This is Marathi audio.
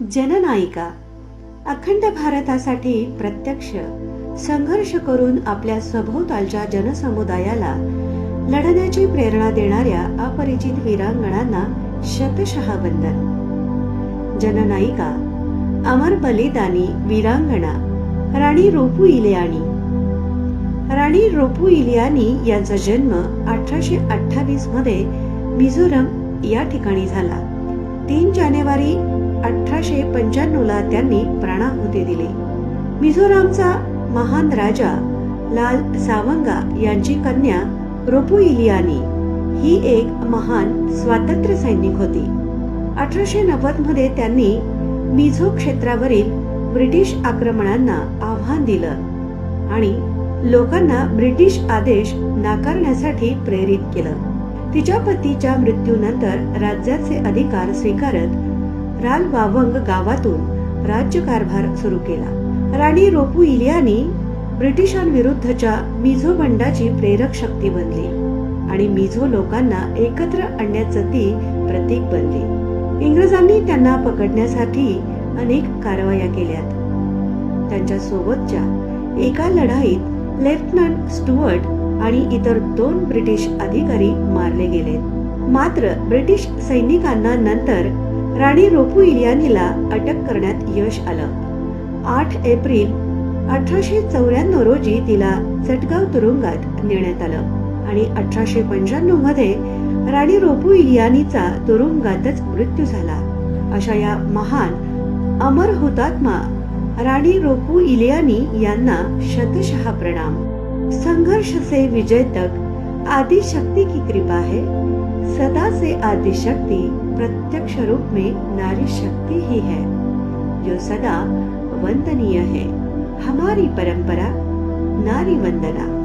जननायिका. अखंड भारतासाठी प्रत्यक्ष संघर्ष करून आपल्या सभोवतालच्या जनसमुदायाला लढण्याची प्रेरणा देणाऱ्या अपरिचित वीरांगणांना शतशः वंदन. जननायिका अमर बलिदानी वीरांगणा राणी रोपू इलियानी राणी रोपू इलियानी यांचा जन्म अठराशे अठ्ठावीसमध्ये मिझोरम या ठिकाणी झाला. तीन जानेवारी अठराशे पंच्याण्णवला त्यांनी प्राणाहुती दिली. मिझोरामचा महान राजा लाल सावंगा यांची कन्या रोपू इलियानी ही एक महान स्वातंत्र्य सैनिक होती. अठराशे नव्वदमध्ये त्यांनी मिझो क्षेत्रावरील ब्रिटिश आक्रमणांना आव्हान दिलं आणि लोकांना ब्रिटिश आदेश नाकारण्यासाठी प्रेरित केलं. तिच्या पतीच्या मृत्यूनंतर राज्याचे अधिकार स्वीकारत राल वावंग गावातून राज्यकारभार सुरू केला. राणी रोपू इलियानी ब्रिटिशांविरुद्धच्या मिझो बंडाची प्रेरक शक्ती बनली आणि मिझो लोकांना एकत्र आणण्याचं ती प्रतीक बनली. इंग्रजांनी त्यांना पकडण्यासाठी अनेक कारवाया केल्यात. त्यांच्या सोबतच्या एका लढाईत लेफ्टनंट स्टुअर्ट आणि इतर दोन ब्रिटिश अधिकारी मारले गेले मात्र ब्रिटिश सैनिकांना नंतर राणी रोपू इलियानीला अटक करण्यात यश आलं. आठ एप्रिल अठराशे चौऱ्याण्णव रोजी तिला चटगाव तुरुंगात नेण्यात आलं आणि अठराशे पंच्याण्णवमध्ये राणी रोपू इलियानीचा तुरुंगातच मृत्यू झाला. अशा या महान अमर हुतात्मा राणी रोपू इलियानी यांना शतशहा प्रणाम. संघर्ष से विजय तक आदि शक्ति की कृपा है। सदा से आदि शक्ति प्रत्यक्ष रूप में नारी शक्ति ही है। जो सदा वंदनीय है। हमारी परंपरा नारी वंदना।